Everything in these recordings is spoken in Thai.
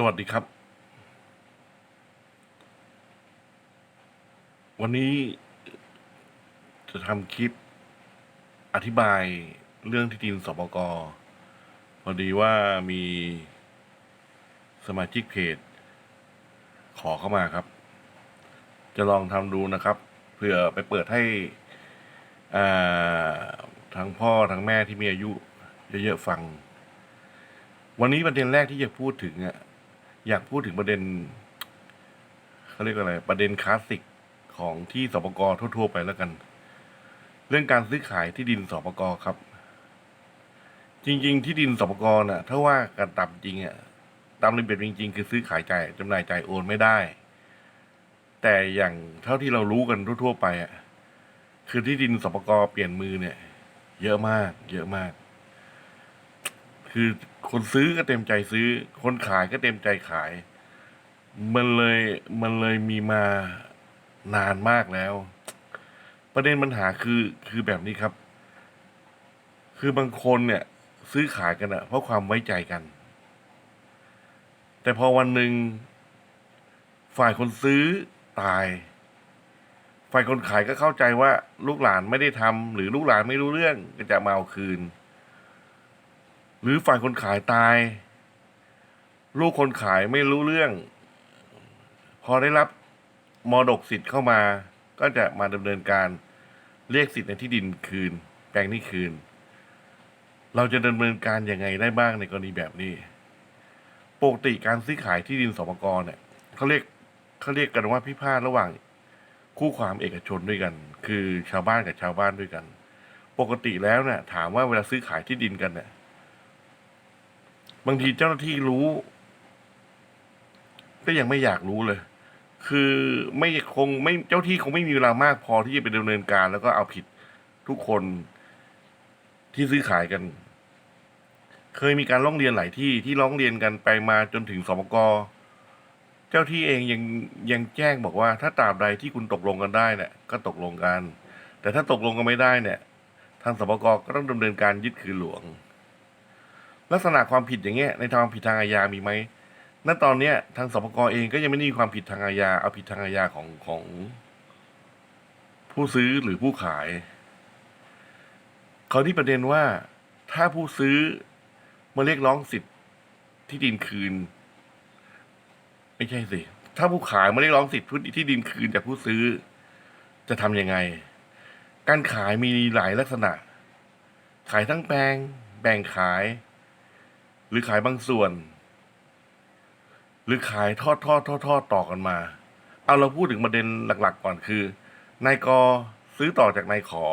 สวัสดีครับ วันนี้จะทำคลิปอธิบายเรื่องที่ดินสปกพอดีว่ามีสมาชิกเพจ ขอเข้ามาครับ จะลองทำดูนะครับเพื่อไปเปิดให้ทั้งพ่อทั้งแม่ที่มีอายุเยอะๆฟัง วันนี้ประเด็นแรกที่จะพูดถึงอะ อยากพูดถึงประเด็นเขาเรียกว่าอะไร ประเด็นคลาสสิกของที่สปกรทั่ว ๆ ไปแล้วกัน เรื่องการซื้อขายที่ดินสปกรครับ จริง ๆ ที่ดินสปกรน่ะ ถ้าว่ากันตามจริงอะตามระเบียบจริง ๆ คือซื้อขายจ่ายจำหน่ายจ่ายโอนไม่ได้ แต่อย่างเท่าที่เรารู้กันทั่ว ๆ ไปอะคือที่ดินสปกรเปลี่ยนมือเนี่ย เยอะมาก เยอะมาก คือคนซื้อก็เต็มใจซื้อ คนขายก็เต็มใจขาย มันเลยมันเลยมีมานานมากแล้ว ประเด็นปัญหาคือคือแบบนี้ครับ คือบางคนเนี่ย ซื้อขายกันอะเพราะความไว้ใจกัน แต่พอวันหนึ่งฝ่ายคนซื้อตาย ฝ่ายคนขายก็เข้าใจว่าลูกหลานไม่ได้ทำหรือลูกหลานไม่รู้เรื่องก็จะมาเอาคืน หรือฝ่ายคนขายตาย ลูกคนขายไม่รู้เรื่อง พอได้รับมรดกสิทธิ์เข้ามา ก็จะมาดำเนินการเรียกสิทธิ์ในที่ดินคืน แปลงนี้คืน เราจะดำเนินการยังไงได้บ้างในกรณีแบบนี้ปกติการซื้อขายที่ดินสปกรเนี่ยเขาเรียกเขาเรียกกันว่าพิพาทระหว่าง คู่ความเอกชนด้วยกัน คือชาวบ้านกับชาวบ้านด้วยกัน ปกติแล้วเนี่ยถามว่าเวลาซื้อขายที่ดินกันเนี่ย บางทีเจ้าหน้าที่รู้ ก็ยังไม่อยากรู้เลย คือไม่คงไม่เจ้าที่คงไม่มีเวลามากพอที่จะไปดำเนินการ แล้วก็เอาผิดทุกคนที่ซื้อขายกัน เคยมีการร้องเรียนหลายที่ที่ร้องเรียนกันไปมาจนถึงสมกเจ้าที่เองยังยังแจ้งบอกว่า ถ้าตราบใดที่คุณตกลงกันได้เนี่ยก็ตกลงกัน แต่ถ้าตกลงกันไม่ได้เนี่ย ทางสมกก็ต้องดำเนินการยึดคืนหลวง ลักษณะความผิดอย่างเงี้ยในทางผิดทางอาญามีไหมณตอนเนี้ยทางสปกเองก็ยังไม่ได้มีความผิดทางอาญาเอาผิดทางอาญาของของ ผู้ซื้อหรือผู้ขายเขาที่ประเด็นว่าถ้าผู้ซื้อมาเรียกร้องสิทธิ์ที่ดินคืน ไม่ใช่สิ ถ้าผู้ขายมาเรียกร้องสิทธิ์ที่ดินคืนจากผู้ซื้อ จะทำยังไง การขายมีหลายลักษณะ ขายทั้งแปลง แบ่งขาย หรือขายบางส่วน หรือขายทอดทอดทอดทอดต่อกันมา เอาเราพูดถึงประเด็นหลัก ๆ ก่อนคือนายกซื้อต่อจากนายขอ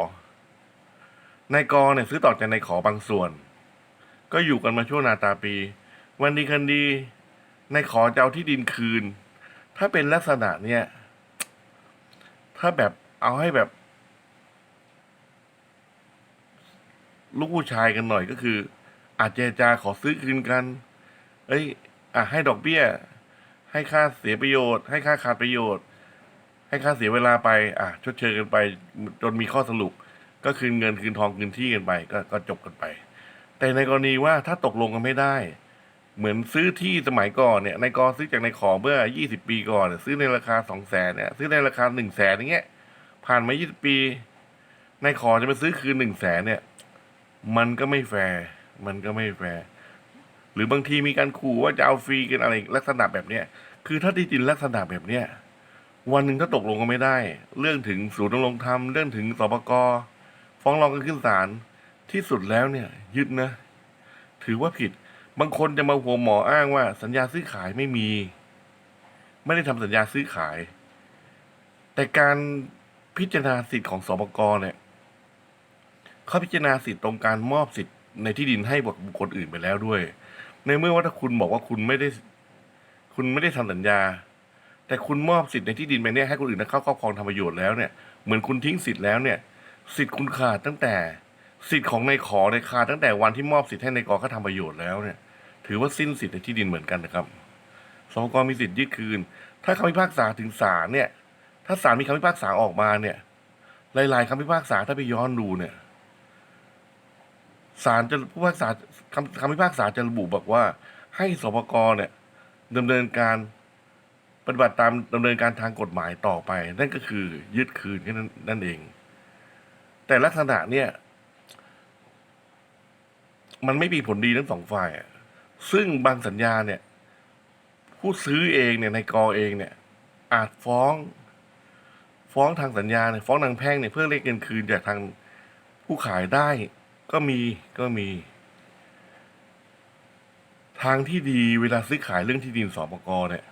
นายกเนี่ยซื้อต่อจากนายขอบางส่วน ก็อยู่กันมาช่วงนาตาปี วันดีคันดีนายขอจะเอาที่ดินคืน ถ้าเป็นลักษณะเนี่ย ถ้าแบบเอาให้แบบ ลูกผู้ชายกันหน่อยก็คือ อาจเจรจาขอซื้อคืนกัน เอ้ย อะให้ดอกเบี้ย ให้ค่าเสียประโยชน์ ให้ค่าขาดประโยชน์ ให้ค่าเสียเวลาไป อะชดเชยกันไป จนมีข้อสรุป ก็คืนเงินคืนทองคืนที่กันไปก็ก็จบกันไป แต่ในกรณีว่าถ้าตกลงกันไม่ได้ เหมือนซื้อที่สมัยก่อนเนี่ยนายกอซื้อจากนายขอเมื่อ 20 ปีก่อน ซื้อในราคา 2 0 0แสนเนี่ย ซื้อในราคา 1 0 0 0 0แสนอย่างเงี้ย ผ่านมา 20 ปีนายขอจะมาซื้อคืน 1 0 0 0 0แสนเนี่ย มันก็ไม่แฟร์ มันก็ไม่แฟร์หรือบางทีมีการขู่ว่าจะเอาฟรีกันอะไรลักษณะแบบเนี้ยคือถ้าที่ดินลักษณะแบบเนี้ยวันหนึ่งถ้าตกลงกันไม่ได้ เรื่องถึงศูนย์ดำรงธรรมเรื่องถึงสปกฟ้องร้องกันขึ้นศาลที่สุดแล้วเนี่ย ยึดนะ ถือว่าผิด บางคนจะมาหัวหมออ้างว่า สัญญาซื้อขายไม่มี ไม่ได้ทำสัญญาซื้อขาย แต่การพิจารณาสิทธิ์ของสปกเนี่ยเขาพิจารณาสิทธิ์ตรงการมอบสิทธิ ในที่ดินให้บุคคลอื่นไปแล้วด้วย ในเมื่อว่าถ้าคุณบอกว่าคุณไม่ได้ คุณไม่ได้ทำสัญญา แต่คุณมอบสิทธิ์ในที่ดินไปเนี่ยให้คนอื่นเข้าครอบครองทำประโยชน์แล้วเนี่ยเหมือนคุณทิ้งสิทธิ์แล้วเนี่ยสิทธิ์คุณขาดตั้งแต่ สิทธิ์ของนายขอในยขาดตั้งแต่วันที่มอบสิทธิ์ให้นายกเขาทำประโยชน์แล้วเนี่ย ถือว่าสิ้นสิทธิ์ในที่ดินเหมือนกันนะครับสปกมีสิทธิ์ยึดคืน ถ้าคำพิพากษาถึงศาลเนี่ย ถ้าศาลมีคำพิพากษาออกมาเนี่ย หลาย ๆคำพิพากษาถ้าไปย้อนดูเนี่ย ศาลจะผู้พิพากษาคำคำพิพากษาจะระบุบอกว่า ให้สปกเนี่ยดำเนินการปฏิบัติตามดำเนินการทางกฎหมายต่อไป นั่นก็คือยึดคืนแค่นั้นนั่นเอง แต่ลักษณะเนี่ย มันไม่มีผลดีทั้งสองฝ่ายอะซึ่งบางสัญญาเนี่ย ผู้ซื้อเองเนี่ยในกอเองเนี่ย อาจฟ้อง ฟ้องทางสัญญาเนี่ยฟ้องทางแพ่งเนี่ยเพื่อเรียกเงินคืนจากทางผู้ขายได้ ก็มีก็มี ทางที่ดีเวลาซื้อขายเรื่องที่ดินสปกเนี่ย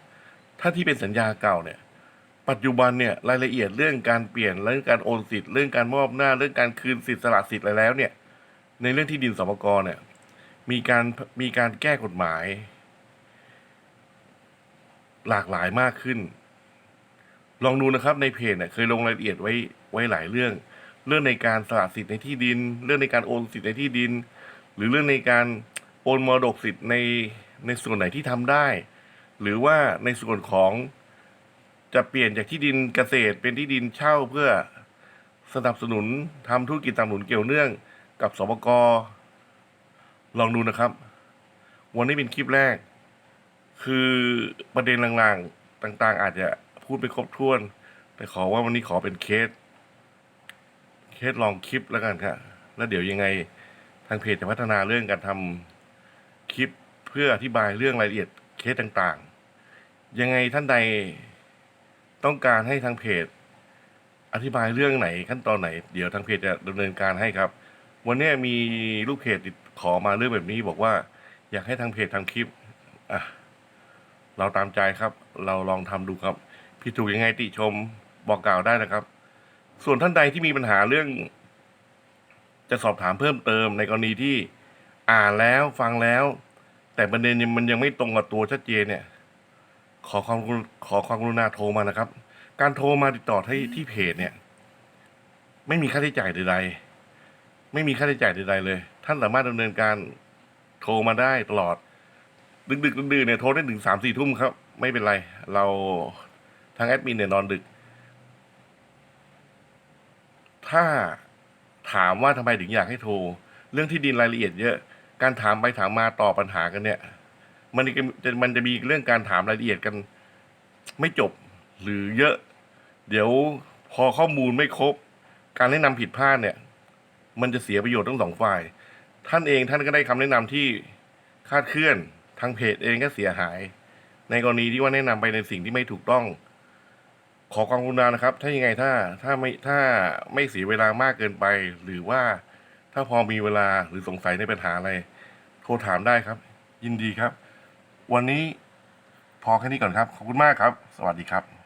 ถ้าที่เป็นสัญญาเก่าเนี่ย ปัจจุบันเนี่ยรายละเอียดเรื่องการเปลี่ยนเรื่องการโอนสิทธิ์เรื่องการมอบหน้าเรื่องการคืนสิทธิ์สละสิทธิ์อะไรแล้วเนี่ย ในเรื่องที่ดินสปกเนี่ย มีการมีการแก้กฎหมาย หลากหลายมากขึ้น ลองดูนะครับในเพจเนี่ยเคยลงรายละเอียดไว้ไว้หลายเรื่อง เรื่องในการสละสิทธิ์ในที่ดิน เรื่องในการโอนสิทธิ์ในที่ดิน หรือเรื่องในการโอนมรดกสิทธิ์ในในส่วนไหนที่ทำได้ หรือว่าในส่วนของจะเปลี่ยนจากที่ดินเกษตรเป็นที่ดินเช่าเพื่อสนับสนุนทำธุรกิจตามหนุนเกี่ยวเนื่องกับสปกลองดูนะครับ วันนี้เป็นคลิปแรก คือประเด็นลางๆ ต่างๆ อาจจะพูดไม่ครบถ้วน แต่ขอว่าวันนี้ขอเป็นเคส เคสลองคลิปแล้วกันครับแล้วเดี๋ยวยังไงทางเพจจะพัฒนาเรื่องการทำคลิปเพื่ออธิบายเรื่องรายละเอียดเคสต่างๆ ยังไงท่านใดต้องการให้ทางเพจ อธิบายเรื่องไหนขั้นตอนไหน เดี๋ยวทางเพจจะดำเนินการให้ครับ วันนี้มีลูกเพจติดขอมาเรื่องแบบนี้บอกว่า อยากให้ทางเพจทำคลิปอะเราตามใจครับ เราลองทำดูครับผิดถูกยังไงติชมบอกกล่าวได้นะครับ ส่วนท่านใดที่มีปัญหาเรื่อง จะสอบถามเพิ่มเติมในกรณีที่อ่านแล้วฟังแล้ว แต่ประเด็นมันยังไม่ตรงกับตัวชัดเจนเนี่ย ขอความกรุขอความกรุณาโทรมานะครับ การโทรมาติดต่อที่ที่เพจเนี่ย ไม่มีค่าใช้จ่ายใดๆ ไม่มีค่าใช้จ่ายใดๆเลย ท่านสามารถดำเนินการโทรมาได้ตลอดดึกดึกๆดื่นๆเนี่ยโทรได้ถึงสามสี่ทุ่มครับ ไม่เป็นไร เราทางแอดมินเนี่ยนอนดึก ถ้าถามว่าทำไมถึงอยากให้โทร เรื่องที่ดินรายละเอียดเยอะ การถามไปถามมาตอบปัญหากันเนี่ย มันจะมันจะมีเรื่องการถามรายละเอียดกันไม่จบหรือเยอะ เดี๋ยวพอข้อมูลไม่ครบ การแนะนำผิดพลาดเนี่ย มันจะเสียประโยชน์ทั้งสองฝ่าย ท่านเองท่านก็ได้คำแนะนำที่คาดเคลื่อนทางเพจเองก็เสียหาย ในกรณีที่ว่าแนะนำไปในสิ่งที่ไม่ถูกต้อง ขอความกรุณานะครับ ถ้ายังไงถ้าถ้าไม่ถ้าไม่เสียเวลามากเกินไป หรือว่าถ้าพอมีเวลาหรือสงสัยในปัญหาอะไร โทรถามได้ครับ ยินดีครับ วันนี้พอแค่นี้ก่อนครับ ขอบคุณมากครับ สวัสดีครับ